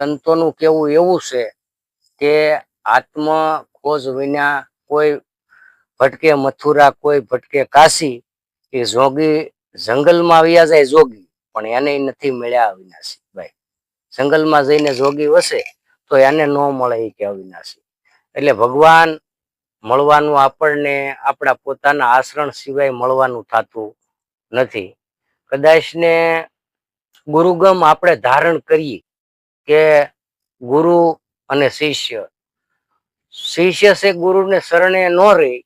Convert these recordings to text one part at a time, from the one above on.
સંતોનું કેવું એવું છે કે આત્મ ખોજ વિના કોઈ ભટકે મથુરા, કોઈ ભટકે કાશી, એ જોગી જંગલમાં આવ્યા જાય જોગી, પણ એને નથી મળ્યા અવિનાશી ભાઈ. જંગલમાં જઈને જોગી વસે, તો એને ન મળે એ કે અવિનાશી. એટલે ભગવાન મળવાનું આપણને આપણા પોતાના આશ્રણ સિવાય મળવાનું થતું નથી. કદાચ ને ગુરુગમ આપણે ધારણ કરીએ કે ગુરુ અને શિષ્ય. શિષ્ય છે ગુરુને શરણે ન રહી,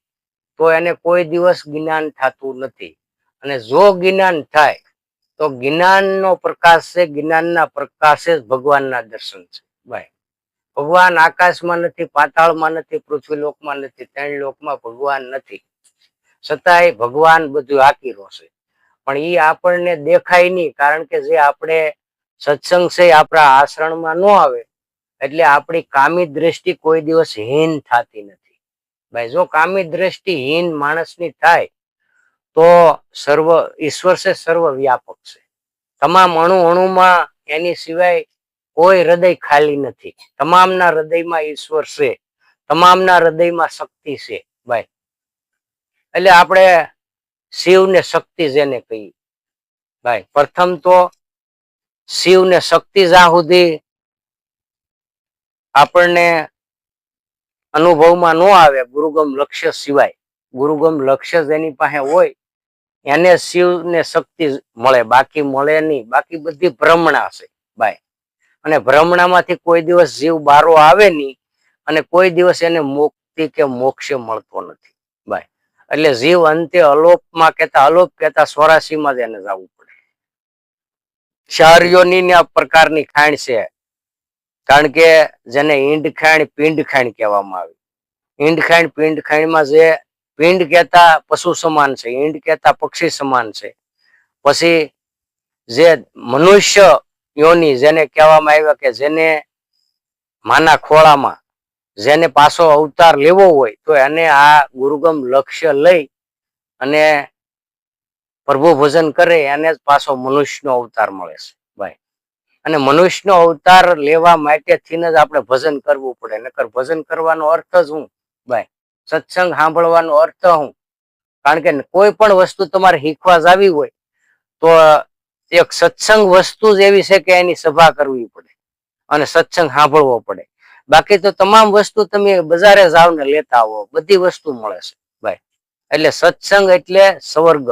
તો એને કોઈ દિવસ જ્ઞાન થતું નથી. અને જો જ્ઞાન થાય, તો જ્ઞાનનો પ્રકાશ છે, જ્ઞાનના પ્રકાશે ભગવાનના દર્શન છે. ભાઈ ભગવાન આકાશમાં નથી, પાતાળમાં નથી, પૃથ્વીલોકમાં નથી ત્રણ લોકમાં ભગવાન નથી. છતાંય ભગવાન બધું આકીરો છે. પણ એ આપણને દેખાય નહીં, કારણ કે જે આપણે સત્સંગ છે આપણા આશ્રણમાં ન આવે, એટલે આપણી કામી દ્રષ્ટિ કોઈ દિવસ હીન થતી નથી. ભાઈ, જો કામી દ્રષ્ટિ હીન માણસની થાય, તો સર્વ, ઈશ્વર છે સર્વ વ્યાપક છે. તમામ અણુ અણુમાં એની સિવાય કોઈ હૃદય ખાલી નથી. તમામના હૃદયમાં ઈશ્વર છે. તમામના હૃદયમાં શક્તિ છે, ભાઈ. એટલે આપણે શિવ ને શક્તિ જેને કહીએ. ભાઈ, પ્રથમ તો શિવ ને શક્તિ જ્યાં આપણને અનુભવમાં ન આવે ગુરુગમ લક્ષ્ય સિવાય. ગુરુગમ લક્ષ્ય જેની પાસે હોય, એને શિવ ને શક્તિ મળે. બાકી મળે નહીં. બાકી બધી ભ્રમણા છે ભાઈ અને ભ્રમણામાંથી કોઈ દિવસ જીવ બારો આવે નહીં અને કોઈ દિવસ એને મુક્તિ કે મોક્ષ મળતો નથી ભાઈ એટલે જીવ અંતે અલોપમાં કેતા અલોપ કેતા સ્વરાશીમાં જ એને જવું શહરીઓની આ પ્રકારની ખાણ છે. કારણ કે જેને ઈંડ ખાણ, પિંડ ખાણ કહેવામાં આવી. ઈંડ ખાણ, પિંડ ખાણમાં જે પિંડ કહેતા પશુ સમાન છે, ઈંડ કહેતા પક્ષી સમાન છે. પછી જે મનુષ્ય યોની જેને કહેવામાં આવ્યા કે જેને માના ખોળામાં જેને પાછો અવતાર લેવો હોય તો એને આ ગુરુગમ લક્ષ્ય લઈ અને પ્રભુ ભજન કરે એને જ પાછો મનુષ્યનો અવતાર મળે છે. ભાઈ. અને મનુષ્યનો અવતાર લેવા માટે જ આપણે ભજન કરવું પડે. નકર ભજન કરવાનો અર્થ જ હું. ભાઈ. સત્સંગ સાંભળવાનો અર્થ હું. કારણ કે કોઈ પણ વસ્તુ તમારે શીખવા જાવી હોય, તો એક સત્સંગ વસ્તુ જ એવી છે કે એની સભા કરવી પડે અને સત્સંગ સાંભળવો પડે. બાકી તો તમામ વસ્તુ તમે બજારે જાવ ને લેતા આવો. બધી વસ્તુ મળે છે. ભાઈ. એટલે સત્સંગ એટલે સ્વર્ગ.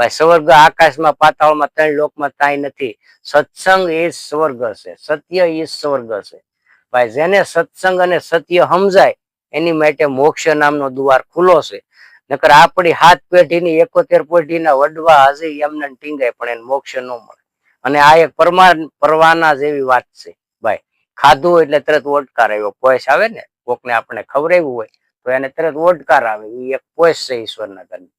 ભાઈ, સ્વર્ગ આકાશમાં, પાતાળમાં ત્રણ લોકમાં કાંઈ નથી. સત્સંગ એ સ્વર્ગ હશે સત્ય એ સ્વર્ગ છે. ભાઈ, જેને સત્સંગ અને સત્ય સમજાય, એની માટે મોક્ષ નામનો દ્વાર ખુલ્લો છે. નકર આપણી હાથ પેઢીની એકોતેર પેઢીના વડવા હજી એમને ટીંગાય, પણ એને મોક્ષ ન મળે. અને આ એક પરમા પરવાના જેવી વાત છે. ભાઈ, ખાધું એટલે તરત ઓટકાર આવ્યો. પોયસ આવે ને, કોકને આપણે ખવડાવ્યું હોય, તો એને તરત ઓટકાર આવે. એ એક પોયસ છે ઈશ્વરના ઘરની.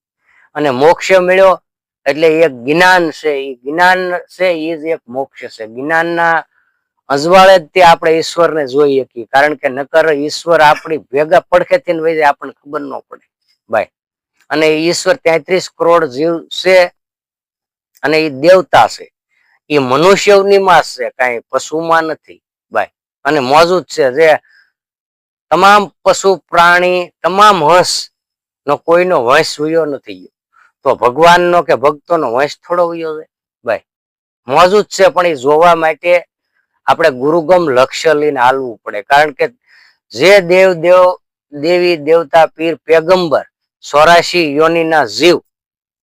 અને મોક્ષ મળ્યો એટલે એ જ્ઞાન છે એ જ્ઞાન છે એ એક મોક્ષ છે. જ્ઞાનના અજવાળે જ આપણે ઈશ્વરને જોઈ શકીએ. કારણ કે નકર ઈશ્વર આપણી ભેગા પડખેથી વહી જાય આપણને ખબર ન પડે. ભાઈ અને ઈશ્વર તેત્રીસ કરોડ જીવ છે અને એ દેવતા છે. એ મનુષ્યની છે, કઈ પશુમાં નથી. ભાઈ અને મોજૂદ છે જે તમામ પશુ પ્રાણી, તમામ હંસ નો કોઈનો વંશ વયો નથી ગયો. તો ભગવાનનો કે ભક્તોનો વંશ થોડો ગયો છે. ભાઈ, મોજૂદ છે, પણ એ જોવા માટે આપણે ગુરુગમ લક્ષ્ય લઈને હાલવું પડે. કારણ કે જે દેવ દેવ, દેવી, દેવતા, પીર, પેગંબર, સોરાશી, યોનીના જીવ,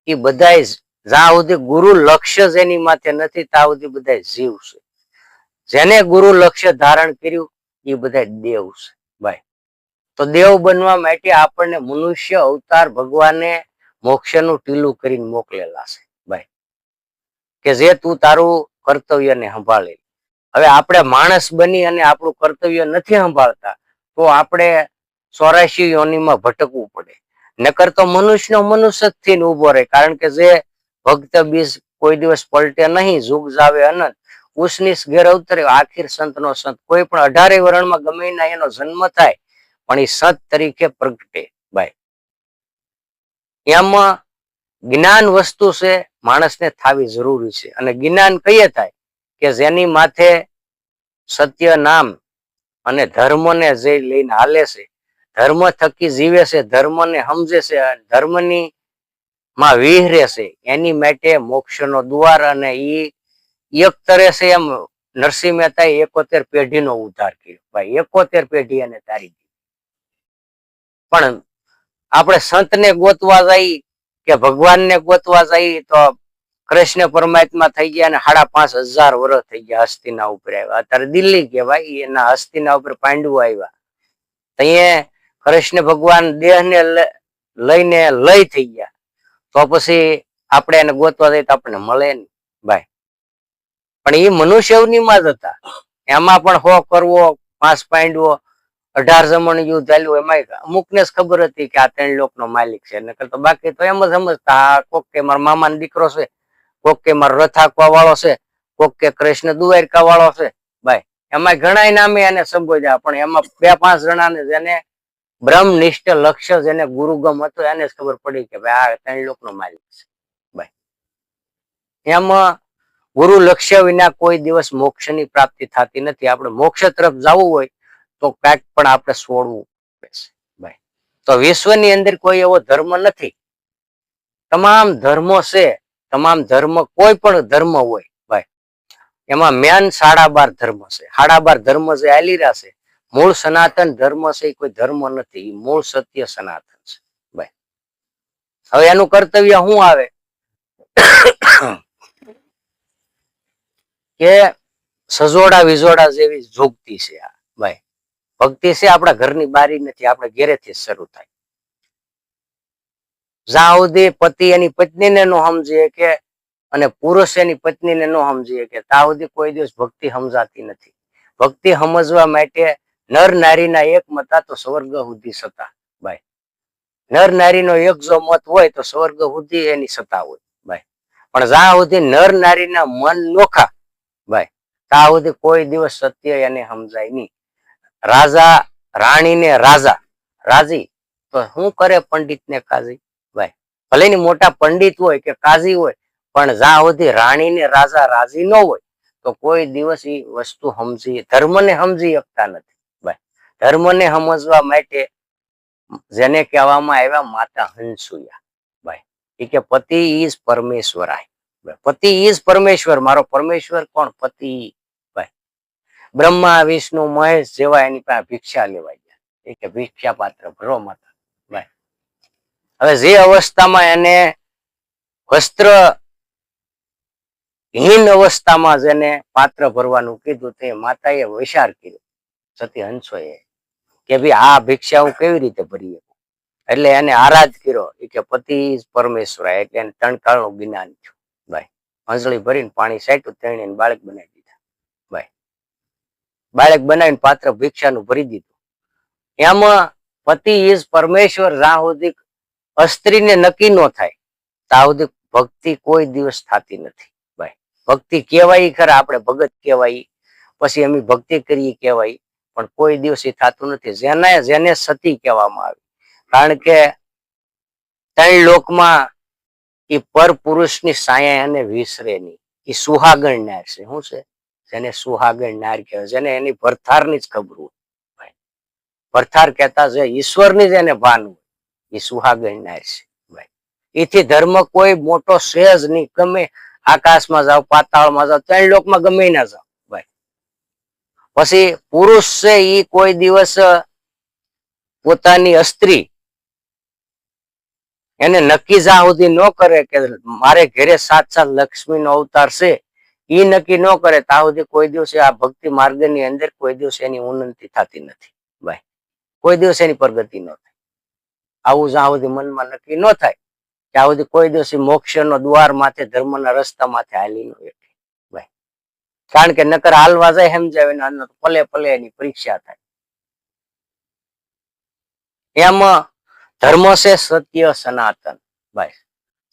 એ બધા જ્યાં સુધી ગુરુ લક્ષ્ય જેની માથે નથી, ત્યાં સુધી બધા જીવ છે. જેને ગુરુ લક્ષ્ય ધારણ કર્યું, એ બધા દેવ છે. ભાઈ, તો દેવ બનવા માટે આપણને મનુષ્ય અવતાર ભગવાને મોક્ષનું ટીલું કરીને મોકલેલા છે. ભાઈ, કે જે તું તારું કર્તવ્યને સંભાળે. હવે આપણે માણસ બની અને આપણું કર્તવ્ય નથી સંભાળતા, તો આપણે ચોરાશી યોનીમાં ભટકવું પડે. નકર તો મનુષ્યનો મનુષ્ય જ થઈને ઊભો રહે, કારણ કે જે ભક્ત બીજ કોઈ દિવસ પલટે નહીં, જુગ જાવે અનંત ઉસનીસ ઘેર અવતરે, આખીર સંત નો સંત. કોઈ પણ અઢારે વર્ણમાં ગમે એનો જન્મ થાય, પણ એ સંત તરીકે પ્રગટે. એમાં જ્ઞાન વસ્તુ છે, માણસને થાવી જરૂરી છે. અને જ્ઞાન કઈએ થાય કે જેની માથે સત્ય નામ અને ધર્મને જે લઈને હાલે છે, ધર્મ થકી જીવે છે, ધર્મને સમજે છે, અને ધર્મની માં વિહરે છે, એની માટે મોક્ષનો દ્વાર અને એ એક તરે છે એમ નરસિંહ મહેતાએ એકોતેર પેઢીનો ઉદ્ધાર કર્યો. ભાઈ, એકોતેર પેઢી એને તારી પણ આપણે સંતને ગોતવા જઈ કે ભગવાનને ગોતવા જઈ તો કૃષ્ણ પરમાત્મા થઈ ગયા અને સાડા પાંચ હજાર વર્ષ થઈ ગયા હસ્તિના ઉપર આવ્યા. અત્યારે દિલ્હી કહેવાય, એના હસ્તિના ઉપર પાંડવો આવ્યા. અહીંયા કૃષ્ણ ભગવાન દેહને લ- લઈને લય થઈ ગયા. તો પછી આપણે એને ગોતવા જઈએ તો આપણને મળે નહીં. ભાઈ, પણ એ મનુષ્યની માં જ હતા. એમાં પણ હો કરવો, પાંચ પાંડવો અઢાર જમણ યુદ્ધ ચાલ્યું એમાં અમુક ને ખબર હતી કે આ ત્રણ લોક નો માલિક છે. નકર તો બાકી તો એમ જ સમજતા કોક કે મારા મામા દીકરો છે, કોક કે મારો રથ હાંકવા વાળો છે, કોક કે કૃષ્ણ દુવારકા વાળો છે. ભાઈ એમાં ઘણા નામે એને સંબોધ્યા, પણ એમાં બે પાંચ જણાને જેને બ્રહ્મનિષ્ઠ લક્ષ્ય જેને ગુરુગમ હતો, એને ખબર પડી કે ભાઈ આ ત્રણ લોકનો માલિક છે. ભાઈ, એમાં ગુરુ લક્ષ્ય વિના કોઈ દિવસ મોક્ષની પ્રાપ્તિ થતી નથી. આપણે મોક્ષ તરફ જવું હોય તો કાંઈક પણ આપણે છોડવું પડશે. ભાઈ તો વિશ્વની અંદર કોઈ એવો ધર્મ નથી. તમામ ધર્મો છે, તમામ ધર્મ કોઈ પણ ધર્મ હોય ભાઈ એમાં મેન સાડા બાર ધર્મ છે. સાડા બાર ધર્મ જે આલીરા છે, મૂળ સનાતન ધર્મ છે, એ કોઈ ધર્મ નથી. મૂળ સત્ય સનાતન છે ભાઈ હવે એનું કર્તવ્ય શું આવે? કે સજોડા વિજોડા જેવી જોગતી છે આ ભાઈ ભક્તિ છે આપણા ઘરની બારી નથી, આપણે ઘેરેથી શરૂ થાય. જ્યાં પતિ, એની પત્નીને નો સમજીએ કે, અને પુરુષ એની પત્નીને નો સમજીએ કે ત્યાં સુધી કોઈ દિવસ ભક્તિ સમજાતી નથી. ભક્તિ સમજવા માટે નર નારીના એક મતા તો સ્વર્ગ સુધી સતા ભાઈ નર નારીનો એક જો મત હોય તો સ્વર્ગ સુધી એની સતા હોય ભાઈ પણ જ્યાં સુધી નર નારીના મન નોખા ભાઈ ત્યાં સુધી કોઈ દિવસ સત્ય એને સમજાય નહીં. રાજા, રાણીને રાજા. રાજી? તો શું કરે પંડિત ને કાજી? ભાઈ, ભલે ની મોટા પંડિત હોય કે કાજી હોય, પણ જ્યાં સુધી રાણીને રાજા રાજી ન હોય, તો કોઈ દિવસ એ વસ્તુ સમજી, ધર્મને સમજી શકતા નથી. ભાઈ, ધર્મને સમજવા માટે જેને કહેવામાં આવ્યા માતા હંસુયા. ભાઈ એ કે પતિ ઇઝ પરમેશ્વરાય. આય પતિ ઇઝ પરમેશ્વર. મારો પરમેશ્વર કોણ? પતિ. બ્રહ્મા, વિષ્ણુ, મહેશ જેવા એની પાસે ભિક્ષા લેવા ગયા. એ કે ભિક્ષા પાત્ર ભરો માતા. ભાઈ હવે જે અવસ્થામાં એને વસ્ત્ર, હીન અવસ્થામાં જેને પાત્ર ભરવાનું કીધું તે માતાએ વિચાર કર્યો. સતી હંસોએ કે ભાઈ આ ભિક્ષા હું કેવી રીતે ભરી એટલે એને આરાધ કર્યો. એ કે પતિ પરમેશ્વર. એટલે એને ત્રણ કાળનું જ્ઞાન થયું. ભાઈ હંસળી ભરીને પાણી સાટ્યું તેણે બાળક બનાવી બાળક બનાવીને પાત્ર ભિક્ષાનું ભરી દીધું. એમાં પતિ ઇઝ પરમેશ્વર જ્યાં અસ્ત્રીને નક્કી ન થાય. ત્યાં ભક્તિ કોઈ દિવસ થતી નથી ભાઈ. ભક્તિ કહેવાય ખરા, આપણે ભગત કહેવાય. પછી અમે ભક્તિ કરીએ કહેવાય. પણ કોઈ દિવસ એ થતું નથી. જેને જેને સતી કહેવામાં આવે. કારણ કે ત્રણ લોકમાં એ પર પુરુષની સાયા એને વિસરે નહીં. એ સુહાગણ ના છે. શું છે? જેને સુહાગણ નાર કહેવાય, જેને એની ભરથારની જ ખબર હોય. ભરથાર કહેતા છે, ઈશ્વરની જ એને ભાન હોય. એ સુહાગણ નાર છે. એથી ધર્મ કોઈ મોટો સહેજ નહીં. ગમે આકાશમાં જાઓ, પાતાળમાં જાઓ, ત્રણ લોકમાં ગમે ના જાઓ. ભાઈ, પછી પુરુષ છે એ કોઈ દિવસ પોતાની અસ્ત્રી એને નક્કી જ્યાં સુધી ન કરે કે મારે ઘરે સાત સાત લક્ષ્મી નો અવતાર છે. એ નક્કી ન કરે ત્યાં સુધી કોઈ દિવસે આ ભક્તિ માર્ગની અંદર કોઈ દિવસ એની ઉન્નતિ થતી નથી. ભાઈ, કોઈ દિવસે એની પ્રગતિ ન થાય. આવું જ્યાં સુધી મનમાં નક્કી ન થાય ત્યાં સુધી કોઈ મોક્ષ મોક્ષનો દ્વાર માથે, ધર્મના રસ્તા માથે હાલી ન કારણ કે નકર હાલવા જાય સમજાવે ને પલે પલે એની પરીક્ષા થાય. એમાં ધર્મ છે સત્ય સનાતન. ભાઈ,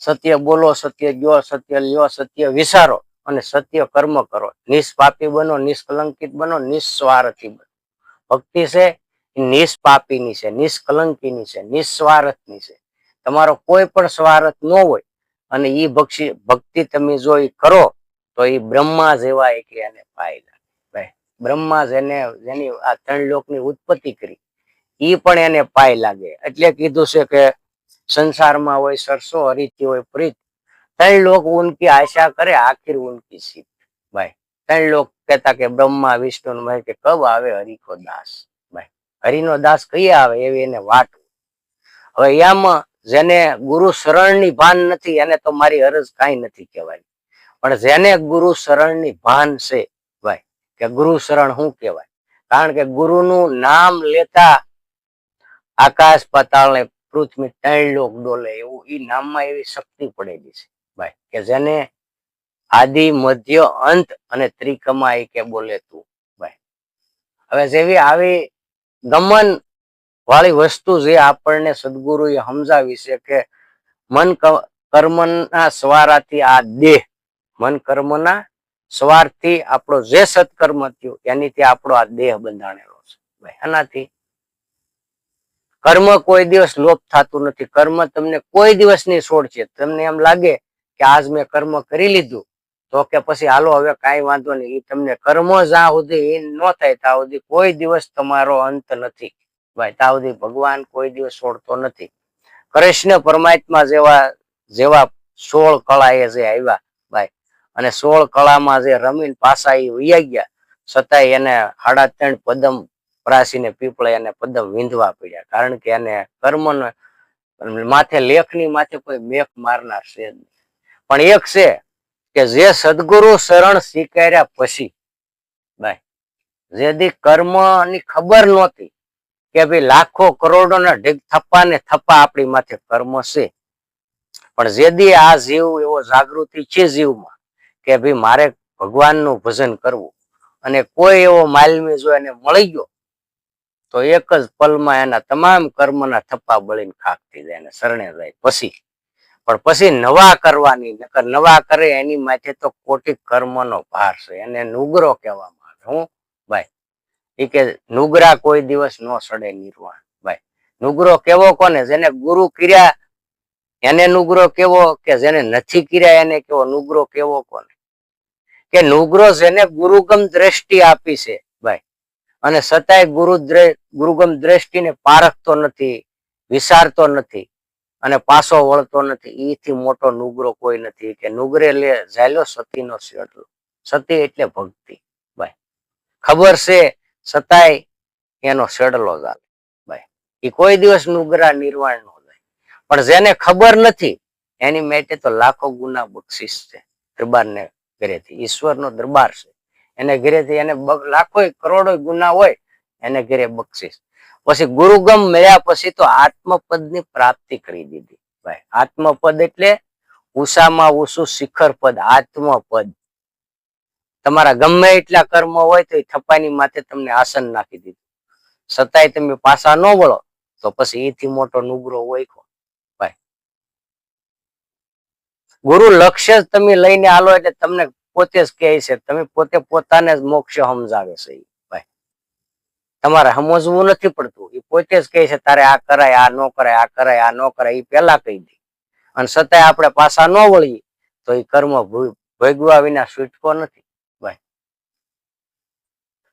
સત્ય બોલો, સત્ય જો સત્ય લ્યો, સત્ય વિચારો. અને સત્ય કર્મ કરો. નિષ્પાપી બનો, નિષ્કલંકિત બનો, નિસ્વાર્થી બનો. ભક્તિ છે એ નિષ્પાપીની છે, નિષ્કલંકીની છે, નિસ્વાર્થની છે. તમારો કોઈ પણ સ્વાર્થ ન હોય અને ઈ ભક્ષી, ભક્તિ તમે જો એ કરો, તો એ બ્રહ્મા જેવા એક એને ભાઈ, બ્રહ્મા જેને, જેની આ ત્રણ લોકની ઉત્પત્તિ કરી, ઈ પણ એને પાય લાગે એટલે કીધું છે કે સંસારમાં હોય સરસો હરીતી હોય પ્રીત ત્રણ લોક ઉનકી આશા કરે, આખિર ઉનકી સીત ભાઈ, ત્રણ લોક કહેતા કે બ્રહ્મા, વિષ્ણુ મહેશ કે કબ આવે હરિકો દાસ? ભાઈ, હરિનો દાસ કઈ આવે એવી એને વાત હવે એમાં જેને ગુરુ શરણની ભાન નથી, એને તો મારી અરજ કાંઈ નથી કહેવાય પણ જેને ગુરુ શરણની ભાન છે, ભાઈ, કે ગુરુ શરણ શું કહેવાય? કારણ કે ગુરુનું નામ લેતા આકાશ પાતાળ ને પૃથ્વી ત્રણ લોક ડોલે એવું એ નામમાં એવી શક્તિ પડેલી છે. ભાઈ, કે જેને આદિ, મધ્ય, અંત અને ત્રિકમા એ કે બોલે તું, ભાઈ. હવે જેવી આવી ગમન વાળી વસ્તુ જે આપણને સદગુરુએ સમજાવી છે કે મન કર્મના સ્વારાથી આ દેહ, મન કર્મના સ્વારથી આપણો જે સત્કર્મ થયું, એનીથી આપણો આ દેહ બંધાણેલો છે એનાથી કર્મ કોઈ દિવસ લોપ થતું નથી. કર્મ તમને કોઈ દિવસ નહીં છોડશે તમને એમ લાગે કે આજ મેં કર્મ કરી લીધું, તો કે પછી હાલો હવે કાંઈ વાંધો નહીં. તમને કર્મ જ્યાં સુધી એ ન થાય ત્યાં સુધી કોઈ દિવસ તમારો અંત નથી. ભાઈ ત્યાં સુધી ભગવાન કોઈ દિવસ છોડતો નથી. કૃષ્ણ પરમાત્મા જેવા જેવા સોળ કળા એ જે આવ્યા, ભાઈ, અને સોળ કળામાં જે રમીને પાછા એ વૈયા ગયા, છતાંય એને સાડા ત્રણ પદમ પ્રાસીને પીપળે એને પદમ વીંધવા પડ્યા. કારણ કે એને કર્મનો, માથે લેખની માથે કોઈ મેખ મારનાર છે. પણ એક છે કે જે સદગુરુ શરણ સ્વીકાર્યા પછી ભાઈ કર્મ કર્મની ખબર નહોતી કે ભાઈ લાખો કરોડો ના ઢીક થપ્પા ને થપ્પા આપણી માથે કર્મ છે. પણ જેદી આ જીવ, એવો જાગૃતિ છે જીવમાં કે ભાઈ મારે ભગવાનનું ભજન કરવું. અને કોઈ એવો માલમી જો એને મળી ગયો, તો એક જ પલમાં એના તમામ કર્મના થપ્પા બળીને ખાક થઈ જાય અને શરણે જાય. પછી પણ પછી નવા કરવાની, નકર નવા કરે એની માથે તો કોટી કર્મનો ભાર છે. એને નુગરો કહેવામાં આવે. હું? ભાઈ એ કે નુગરા કોઈ દિવસ ન સડે નિર્વાણ. ભાઈ, નુગરો કેવો કોને? જેને ગુરુ કર્યા, એને નુગરો કેવો કે જેને નથી કર્યા, એને કેવો? નુગરો કેવો કોને? કે નુગરો જેને ગુરુગમ દ્રષ્ટિ આપી છે. ભાઈ, અને સતાય ગુરુ ગુરુગમ દ્રષ્ટિને પારખતો નથી, વિસારતો નથી. અને પાછો વળતો નથી. ઈથી મોટો નુગરો કોઈ નથી. કે નુગરે લે, ઝાલ્યો સતીનો શેટલો સતી એટલે ભક્તિ. ભાઈ ખબર છે, સતાય એનો શેડલો ચાલે ભાઈ એ કોઈ દિવસ નુગરા નિર્વાણ નો જાય પણ જેને ખબર નથી, એની માટે તો લાખો ગુના બક્ષિસ છે દરબારને ઘરેથી. ઈશ્વરનો દરબાર છે. એને ઘરેથી એને લાખો કરોડો ગુના હોય, એને ઘરે બક્ષિસ. પછી ગુરુગમ મળ્યા પછી તો આત્મપદની પ્રાપ્તિ કરી દીધી. ભાઈ, આત્મપદ એટલે ઉષામાં ઉષું શિખર પદ, આત્મપદ. તમારા ગમે એટલા કર્મ હોય તો એ થપાની માથે તમને આસન નાખી દીધું. છતાંય તમે પાછા ન વળો, તો પછી એથી મોટો નુગરો હોય કોણ ભાઈ, ગુરુ લક્ષ્ય જ તમે લઈને આલો એટલે તમને પોતે જ કહે છે, તમે પોતે પોતાને જ મોક્ષ સમજાવે છે તમારે સમજવું નથી પડતું. એ પોતે જ કહે છે, તારે આ કરાય, આ ન કરાય, આ કરાય, આ ન કરાય. એ પેલા કહી દે. અને છતાંય આપણે પાછા ન વળીએ, તો એ કર્મ ભોગ- ભોગવા વિના છૂટકો નથી. ભાઈ.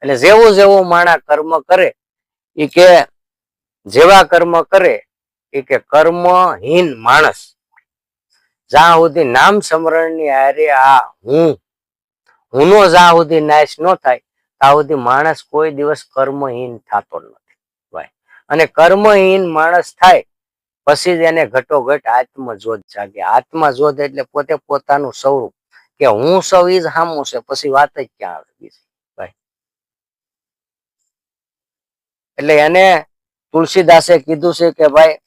એટલે જેવું જેવું માણા કર્મ કરે એ કે જેવા કર્મ કરે એ કે કર્મહીન માણસ. જ્યાં સુધી નામ સ્મરણની હારે આ હું, હુંનો જ્યાં સુધી નાશ ન થાય સુધી માણસ કોઈ દિવસ કર્મહીન થતો નથી. ભાઈ અને કર્મહીન માણસ થાય, પછી જ એને ઘટોઘટ આત્મજોધ જાગે. આત્મજોધ એટલે પોતે પોતાનું સ્વરૂપ, કે હું સૌ ઈ હામું છે, પછી વાત જ ક્યાં આવે બીજી? ભાઈ એટલે એને તુલસીદાસે કીધું છે કે ભાઈ,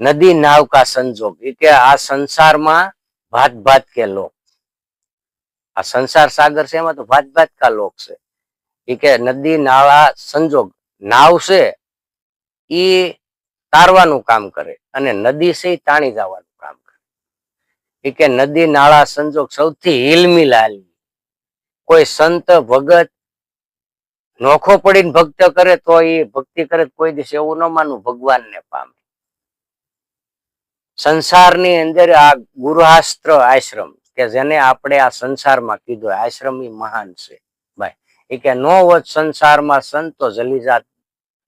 નદી નાવ કા સંજોગ. કે આ સંસારમાં ભાત ભાત કે લોક. આ સંસાર સાગર છે, એમાં તો ભાત ભાત કા લોક છે. એ કે નદી, નાળા, સંજોગ, નાવ છે એ તારવાનું કામ કરે અને નદી છે તાણી જવાનું કામ કરે. એ કે નદી, નાળા, સંજોગ સૌથી હિલમિલ હાલવી કોઈ સંત, ભગત નોખો પડીને ભક્ત કરે તો એ ભક્તિ કરે, કોઈ દિવસ એવું ન માનવું, ભગવાનને પામે. સંસારની અંદર આ ગુરુહાસ્ત્ર આશ્રમ કે જેને આપણે આ સંસારમાં કીધું, આશ્રમી મહાન છે. ભાઈ, એ કે નો હોત સંસારમાં સંતો જલીજાત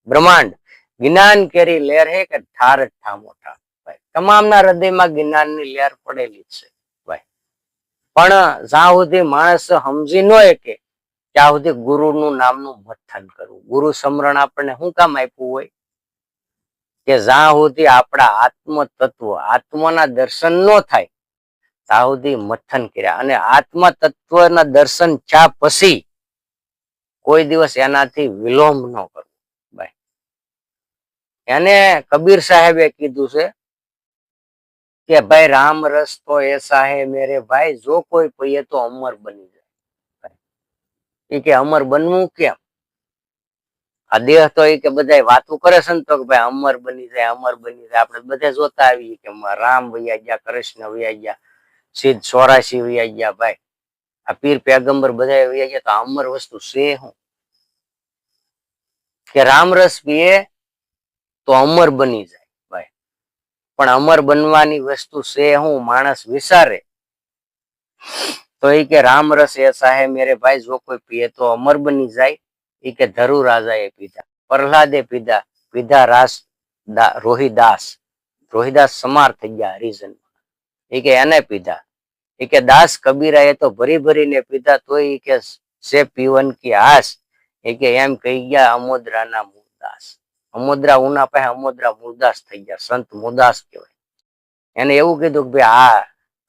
બ્રહ્માંડ. જ્ઞાન કેરી લહેર હે કે ઠાર ઠા મોટા ભાઈ, તમામના હૃદયમાં જ્ઞાનની લહેર પડેલી છે. ભાઈ, પણ જ્યાં સુધી માણસ સમજી ન કે ત્યાં સુધી ગુરુનું નામનું મથન કરવું. ગુરુ સમરણ આપણને શું કામ આપ્યું હોય? કે જ્યાં સુધી આપણા આત્મ તત્વ આત્માના દર્શન ન થાય સુધી મથન કર્યા અને આત્મા તત્વના દર્શન ચા પછી કોઈ દિવસ એનાથી વિલોમ ન કરવો. એને કબીર સાહેબે કીધું છે કે, ભાઈ, રામ રસ તો એસા હે મેરે ભાઈ, જો કોઈ પીએ તો અમર બની જાય. એ કે, અમર બનવું કેમ? આ દેહ તો એ કે બધા વાતો કરે છે ને તો કે, ભાઈ, અમર બની જાય, અમર બની જાય. આપણે બધા જોતા આવીએ કે, રામ વૈયા ગયા, કૃષ્ણ વૈયા ગયા. સિદ્ધ ચોરાશી વૈયા ભાઈ. આ પીર પેગમ્બર બધા વૈયા ગયા તો અમર વસ્તુ છે હું? કે રામ રસ પીએ તો અમર બની જાય પણ અમર બનવાની વસ્તુ છે હું? માણસ વિચારે તો એ કે રામ રસ એસા હે મેરે ભાઈ જો કોઈ પીએ તો અમર બની જાય. એ કે ધરુ એ પીધા, પ્રહલાદે પીધા પીધા રાસ રોહિદાસ. રોહિદાસ સમાર થઈ ગયા હરિજન એ કે એને પીધા. એ કે દાસ કબીરાએ તો ભરી ભરીને પીધા તો એ કે સે પીવન કી આસ. એ કે એમ કહી ગયા, અમોદરાના મૂળદાસ અમોદરા ઉના પાસે અમોદરા મૂળદાસ થઈ ગયા, સંત મુદાસ કહેવાય. એને એવું કીધું કે ભાઈ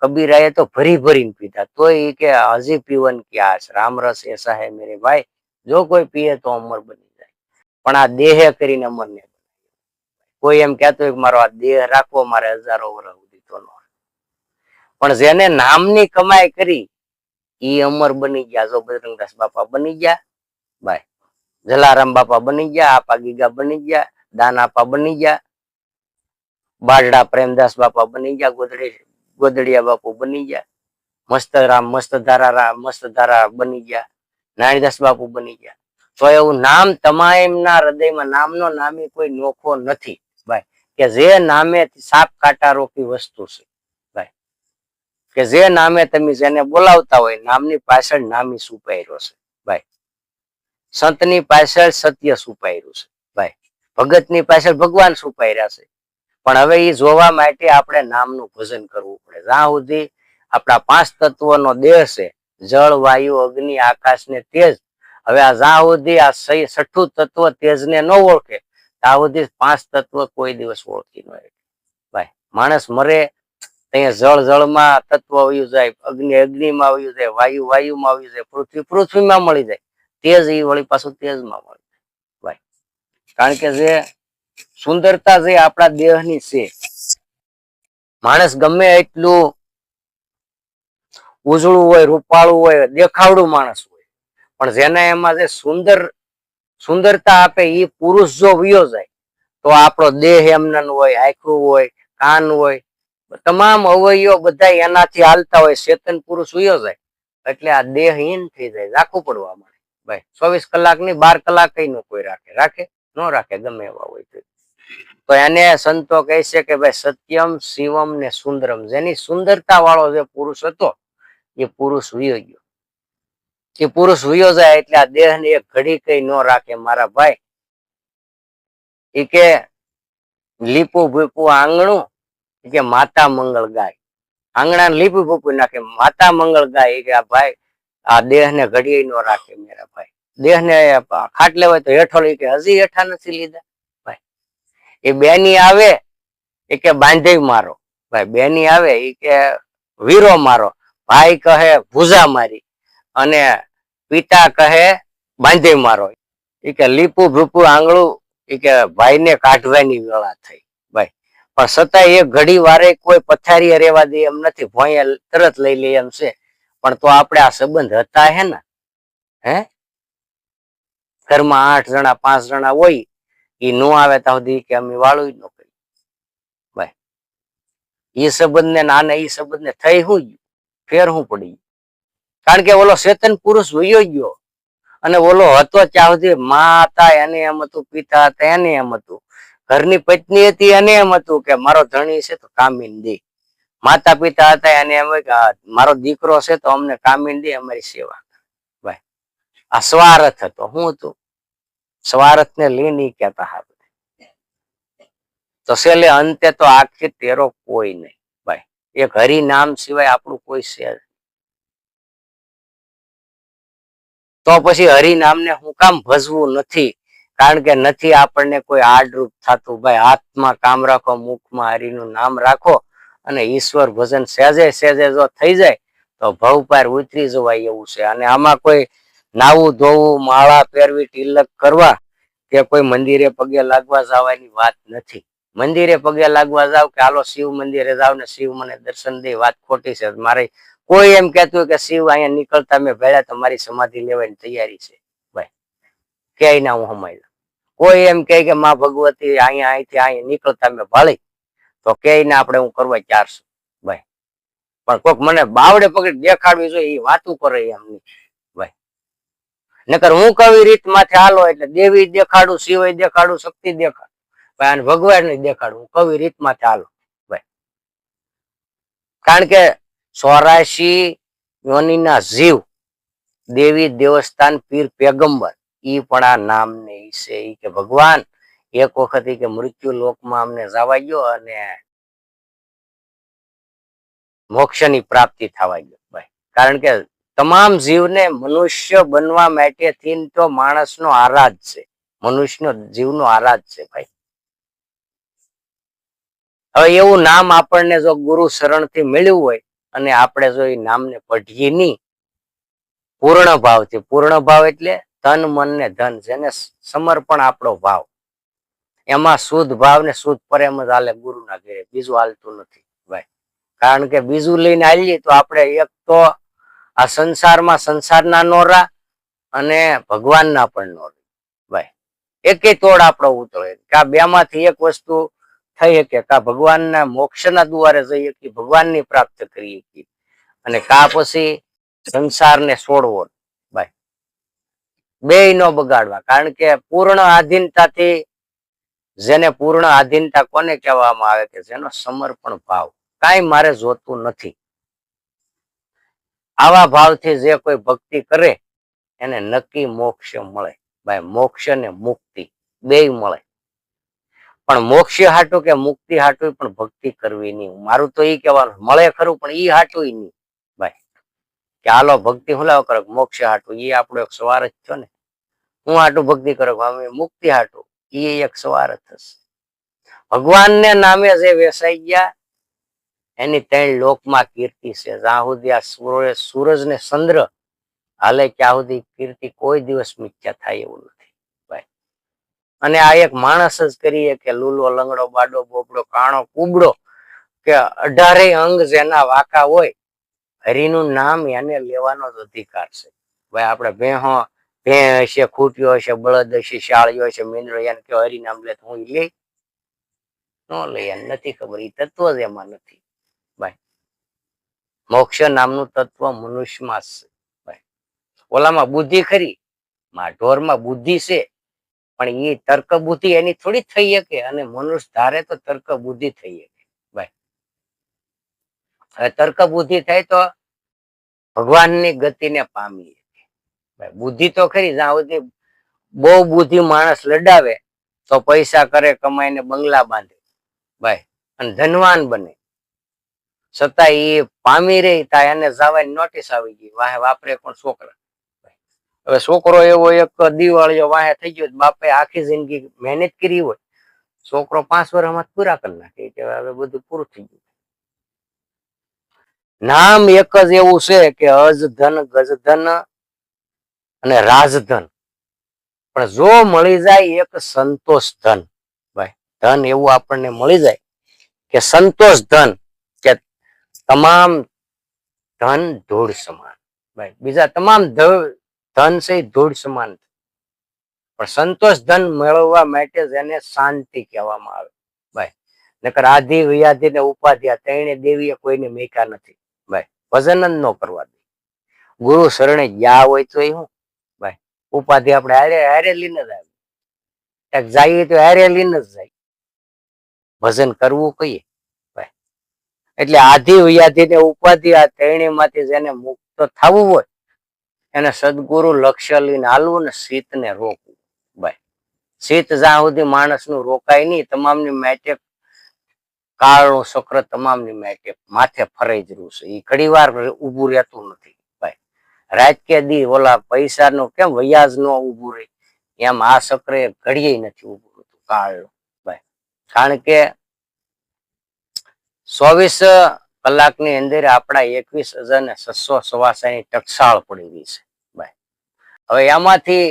આ કબીરાએ તો ભરી ભરીને પીધા તો એ કે હજી પીવન કે આશ રામ રસ એસા હે મેરે ભાઈ, જો કોઈ પીએ તો અમર બની જાય. પણ આ દેહ કરીને અમર ને કોઈ એમ કહેતો મારો આ દેહ રાખવો, મારે હજારો વર્ષ ન. પણ જેને નામની કમાઈ કરી, ઈ અમર બની ગયા, જો બજરંગદાસ બાપા બની ગયા, બાય. જલારામ બાપા બની ગયા, આપા ગીગા બની ગયા દાન આપા બની ગયા, બારડા પ્રેમદાસ બાપા બની ગયા, ગોદડી, ગોદડિયા બાપુ બની ગયા મસ્ત રામ મસ્ત ધારા રામ મસ્ત ધારા બની ગયા નાણીદાસ બાપુ બની ગયા. તો એવું નામ તમામના હૃદયમાં, નામનો નામી કોઈ નોખો નથી ભાઈ કે જે નામે સાપ કાંટા રોકી વસ્તુ છે. કે જે નામે તમે જેને બોલાવતા હોય, નામની પાછળ નામી સુપાયરો છે. ભાઈ સંતની પાછળ સત્ય સુપાયરું છે. ભાઈ ભગતની પાછળ ભગવાન સુપાયરા છે. પણ હવે એ જોવા માટે આપણે નામનું ભજન કરવું પડે. જ્યાં સુધી આપણા પાંચ તત્વનો દેહ છે, જળ, વાયુ, અગ્નિ, આકાશ ને તેજ, હવે આ જ્યાં સુધી આ સહી છઠ્ઠું તત્વ તેજને ન ઓળખે, ત્યાં સુધી પાંચ તત્વ કોઈ દિવસ ઓળખી ન. ભાઈ માણસ મરે અહીંયા જળ જળમાં તત્વ આવ્યું જાય, અગ્નિ અગ્નિમાં આવ્યું જાય, વાયુ વાયુમાં આવ્યું જાય, પૃથ્વી પૃથ્વીમાં મળી જાય. તેજ એ વળી પાછું તેજમાં મળી જાય. કારણ કે જે સુંદરતા જે આપણા દેહની છે, માણસ ગમે એટલું ઉજળું હોય, રૂપાળું હોય, દેખાવડું માણસ હોય, પણ જેને એમાં જે સુંદર, સુંદરતા આપે એ પુરુષ જો વયો જાય, તો આપણો દેહ એમના હોય આખું હોય, કાન હોય તમામ અવયવો બધા એનાથી હાલતા હોય ચેતન પુરુષ ઉયો જાય. એટલે આ દેહહીન થઈ જાય, રાખવું પડવા મળે ભાઈ, ચોવીસ કલાકની બાર કલાક નો કોઈ રાખે. રાખે? ન રાખે, ગમે એવા હોય તો. એને સંતો કહે છે કે ભાઈ, સત્યમ, શિવમ ને સુંદરમ. જેની સુંદરતા વાળો જે પુરુષ હતો, એ પુરુષ ઉયો ગયો. એ પુરુષ ઉયો જાય એટલે આ દેહ ને એક ઘડી કઈ ન રાખે. મારા ભાઈ એ કે લીપું ભીપું આંગણું કે માતા મંગળ ગાય. આંગણા લીપી ભૂપું નાખે. માતા મંગળ ગાય. કે આ ભાઈ, આ દેહ ને ઘડીએ નો રાખે મેરા ભાઈ. દેહ ને ખાટ લેવાય તો હેઠો લઈ કે હજી હેઠા નથી લીધા. ભાઈ, એ બેની આવે, એ કે બાંધે મારો. ભાઈ, બેની આવે, એ કે વીરો મારો. ભાઈ કહે, ભૂજા મારી. અને પિતા કહે, બાંધે મારો. એ કે લીપુ ભૂપુ આંગળું, એ કે ભાઈને કાઢવાની વેળા થઈ. ભાઈ પણ છતાં એક ઘડી વારે કોઈ પથારી રેવા દે એમ નથી. ભોંય તરત લઈ લે એમ છે. પણ તો આપણે આ સંબંધ હતા હે ને? હે? ઘરમાં આઠ જણા, પાંચ જણા હોય એ નો આવે ત્યાં સુધી કે અમે વાળું ન કરી ભાઈ એ સંબંધ ને નાને એ સંબંધ ને થઈ ગયું? ફેર શું પડી? ગયું? કારણ કે ઓલો ચેતન પુરુષ વયો ગયો. અને ઓલો હતો ત્યાં સુધી માં હતા એને એમ હતું, પિતા હતા એને એમ હતું. ઘરની પત્ની હતી અને એમ હતું કે મારો ધણી છે તો કામીન દે. માતા પિતા હતા અને એમ કે મારો દીકરો છે તો અમને કામીન દે, અમારી સેવા ભાઈ, આ સ્વાર્થ હતો. શું હતું? સ્વાર્થ ને લઈને કહેતા હા તો છેલ્લે અંતે તો આખી તેરો કોઈ નહીં. ભાઈ, એક હરિ નામ સિવાય આપણું કોઈ છે તો પછી હરિ નામને હું કામ ભજવું નથી. કારણ કે નથી આપણને કોઈ આડરૂપ થતું. ભાઈ, હાથમાં કામ રાખો, મુખમાં હરિનું નામ રાખો અને ઈશ્વર ભજન સહેજે સહેજે જો થઈ જાય તો ભવ પાર ઉતરી જવાય એવું છે. અને આમાં કોઈ નાવું ધોવું, માળા પહેરવી, તિલક કરવા કે કોઈ મંદિરે પગે લાગવા જવાની વાત નથી. મંદિરે પગે લાગવા જાવ કે હાલો શિવ મંદિરે જાવ ને શિવ મને દર્શન દે, વાત ખોટી છે. મારે કોઈ એમ કહેતું કે શિવ અહીંયા નીકળતા મેં ભેળા, તો મારી સમાધિ લેવાની તૈયારી છે. ભાઈ, ક્યાંય ના હું હમાય કોઈ એમ કે માં ભગવતી, અહીંયા અહીંથી અહીંયા નીકળતા મેં ભાળી તો કે આપણે હું કરવા ચાર ભાઈ. પણ કોક મને બાવડે પકડી દેખાડવી જોઈએ એ વાતું કરે એમની. ભાઈ. નકર હું કવી રીત માથે હાલો એટલે દેવી દેખાડું, શિવય દેખાડું, શક્તિ દેખાડું. ભાઈ અને ભગવાન દેખાડું, હું કવી રીત માથે હાલો? ભાઈ. કારણ કે ચોરાશી યોનીના જીવ દેવી દેવસ્થાન પીર પેગંબર ઈ પણ આ નામને છે ઈ કે ભગવાન, એક વખત કે મૃત્યુ લોકમાં અમને જવા ગયો અને મોક્ષની પ્રાપ્તિ થવા ગયો, ભાઈ. કારણ કે તમામ જીવને મનુષ્ય બનવા માટે થી તો માણસનો આરાધ છે. મનુષ્યનો જીવનો આરાધ છે, ભાઈ. હવે એવું નામ આપણને જો ગુરુ શરણથી મળ્યું હોય અને આપણે જો એ નામને પઢીએ નહીં, પૂર્ણ ભાવથી, પૂર્ણ ભાવ એટલે તન મન ને ધન, જેને સમર્પણ આપણો ભાવ. એમાં શુદ્ધ ભાવ ને શુદ્ધ પ્રેમ જ હાલે ગુરુના ઘેરે. બીજું હાલતું નથી ભાઈ. કારણ કે બીજું લઈને આવીએ તો આપણે એક તો આ સંસારમાં સંસારના નોરા અને ભગવાનના પણ નોરા ભાઈ. એકે તોડ આપણો ઉતરે કે આ બે માંથી એક વસ્તુ થઈ શકે કા ભગવાનના મોક્ષના દ્વારે જઈએ કે ભગવાનની પ્રાપ્ત કરી શકીએ. અને કા પછી સંસારને છોડવો બે નો બગાડવા. કારણ કે પૂર્ણ આધીનતાથી, જેને પૂર્ણ આધીનતા કોને કહેવામાં આવે કે જેનો સમર્પણ ભાવ, કાંઈ મારે જોતું નથી. આવા ભાવથી જે કોઈ ભક્તિ કરે, એને નક્કી મોક્ષ મળે. ભાઈ મોક્ષ ને મુક્તિ બે મળે. પણ મોક્ષ હાટું કે મુક્તિ હાટું પણ ભક્તિ કરવી નહીં. મારું તો એ કહેવાનું, મળે ખરું, પણ ઈ હાટું નહીં. કે હાલો, ભક્તિ હું કરો? મોક્ષ હાટું. એ આપણો એક સવાર જ થયો ને. હું હાટું ભક્તિ કરો અમે મુક્તિ હાટું. એ એક સવાર જ થશે. ભગવાનને નામે જે વેસાઈ ગયા, એની ત્રણ લોકમાં કીર્તિ છે. સુધી આ સૂરજ સૂરજ ને ચંદ્ર, હાલે ત્યાં સુધી કીર્તિ કોઈ દિવસ મિથ્યા થાય એવું નથી. ભાઈ. અને આ એક માણસ જ કરીએ કે લૂલો, લંગડો, બાડો, બોબડો, કાણો, કુબડો, કે અઢારે અંગ જેના વાકા હોય હરિનું નામ એને લેવાનો જ અધિકાર છે. ભાઈ, આપણે ભેહો ભે હશે, ખૂટ્યો હશે, બળદ હશે, શાળીઓ હશે મીંદડો એને કે હરિનામ લે હું લઈ ન લઈ એને નથી ખબર એ તત્વ જ એમાં નથી. મોક્ષ નામનું તત્વ મનુષ્યમાં છે. ભાઈ, ઓલામાં બુદ્ધિ ખરી માં ઢોરમાં બુદ્ધિ છે, પણ એ તર્ક બુદ્ધિ એની થોડી થઈ શકે અને મનુષ્ય ધારે તો તર્ક બુદ્ધિ થઈ શકે. તર્ક બુદ્ધિ થાય તો ભગવાનની ગતિને પામીએ. બુદ્ધિ તો ખરી, જ્યાં સુધી બહુ બુદ્ધિ માણસ લડાવે, તો પૈસા કરે, કમાઈને બંગલા બાંધે. ભાઈ, અને ધનવાન બને. છતાં એ પામી રહી, તા એને જવાની નોટિસ આવી ગઈ, વાહે વાપરે પણ છોકરા? હવે છોકરો એવો એક દિવાળીઓ વાહે થઈ ગયો, બાપે આખી જિંદગી મહેનત કરી હોય. છોકરો પાંચ વર્ષમાં પૂરા કરી નાખે કે હવે બધું પૂરું થઈ ગયું. નામ એક જ એવું છે કે અજ ધન, ગજ ધન અને રાજધન પણ જો મળી જાય એક સંતોષ ધન, ભાઈ, ધન એવું આપણને મળી જાય કે સંતોષ ધન, કે તમામ ધન ધૂળ સમાન. ભાઈ, બીજા તમામ ધન છે ધૂળ સમાન. પણ સંતોષ ધન મેળવવા માટે જ એને શાંતિ કહેવામાં આવે. ભાઈ, નકર આધિ વ્યાધિ ને ઉપાધિ આ ત્રણે દેવીએ કોઈને મેકા નથી. ભજન જ ન કરવા દે. ગુરુ શરણે ગયા હોય તો એ હું ભાઈ, ઉપાધિ આપણે હારે હારે લઈને જ આવી. જઈએ તો હારે લઈને જ જાય. ભજન કરવું કહીએ ભાઈ, એટલે આધિ વ્યાધિ ને ઉપાધિ આ ત્રણેયમાંથી જેને મુક્ત થવું હોય, એને સદગુરુ લક્ષ્ય લઈને હાલવું ને શીતને રોકવું. ભાઈ, શીત જ્યાં સુધી માણસનું રોકાય નહીં, તમામની માટે કાળનું ચક્ર તમામની માટે માથે ફરાઈ રહ્યું છે. એ ઘડી વાર ઉભું રહેતું નથી ભાઈ. રાત કે દી ઓલા પૈસાનું કેમ વ્યાજ નો ઉભું રહે? એમ આ ચક્ર ઘડીએ નથી ઉભું રહેતું કાળનું ભાઈ, કારણ કે ચોવીસ કલાકની અંદર આપણા એકવીસ હજાર ને છસો સવાસાની ટકસાળ પડી ગઈ છે, ભાઈ. હવે એમાંથી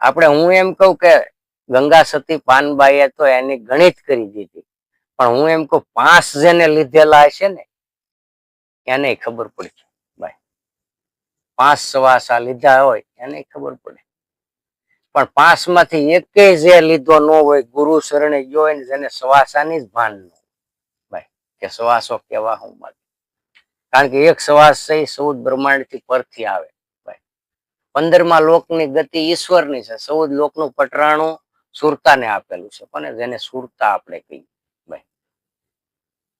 આપણે હું એમ કહું કે ગંગા સતી પાનબાઈએ તો એની ગણિત કરી દીધી. પણ હું એમ કહું, પાંચ જેને લીધેલા હશે ને, એને ખબર પડી. ભાઈ પાંચ સવાસા લીધા હોય, એને ખબર પડે. પણ પાંચમાંથી એક જે લીધો ન હોય, ગુરુ શરણે ગયો હોય ને, જેને સવાસાની જ ભાન ન. ભાઈ કે સવાસો કેવા હું માગે? કારણ કે એક સવાસ છે સૌદ બ્રહ્માંડથી પરથી આવે. ભાઈ પંદરમા લોકની ગતિ ઈશ્વરની છે. સૌદ લોકનું પટરાણું સુરતાને આપેલું છે. પણ જેને સુરતા આપણે કહીએ.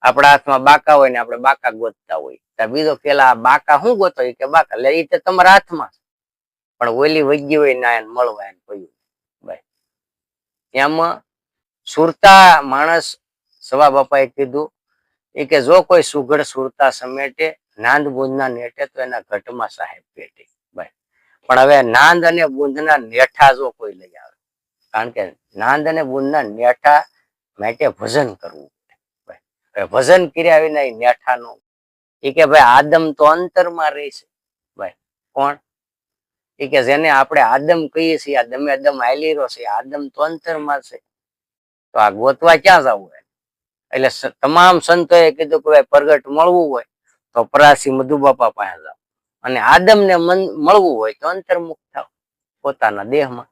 આપણા હાથમાં બાકા હોય ને આપણે બાકા ગોતતા હોય. બીજો પેલા બાકા શું ગોતો કે બાકા? લે તો તમારા હાથમાં પણ ઓલી વૈગી હોય ના એને મળવા એને કહ્યું. ભાઈ એમાં સુરતા માણસ સવા બાપાએ કીધું એ કે જો કોઈ સુઘડ સુરતા સમેટે, નાંદ બુંદના નેટે તો એના ઘટમાં સાહેબ પેટે. ભાઈ પણ હવે નાંદ અને બુંદના નેઠા જો કોઈ લઈ આવે. કારણ કે નાંદ અને બુંદના નેઠા માટે ભજન કરવું. ભજન કર્યા વિના એ એ કે ભાઈ આદમ તો અંતરમાં રહે છે. ભાઈ, કોણ? એ કે જેને આપણે આદમ કહીએ છીએ આદમ દમ આયલીરો છે આદમ તો અંતરમાં છે. તો આ ગોતવા ક્યાં જવું? એટલે તમામ સંતોએ કીધું કે ભાઈ પ્રગટ મળવું હોય તો પરાસી મધુબાપા પાસે જાઓ. અને આદમને મન, મળવું હોય તો અંતર્મુખ થાવ પોતાના દેહમાં.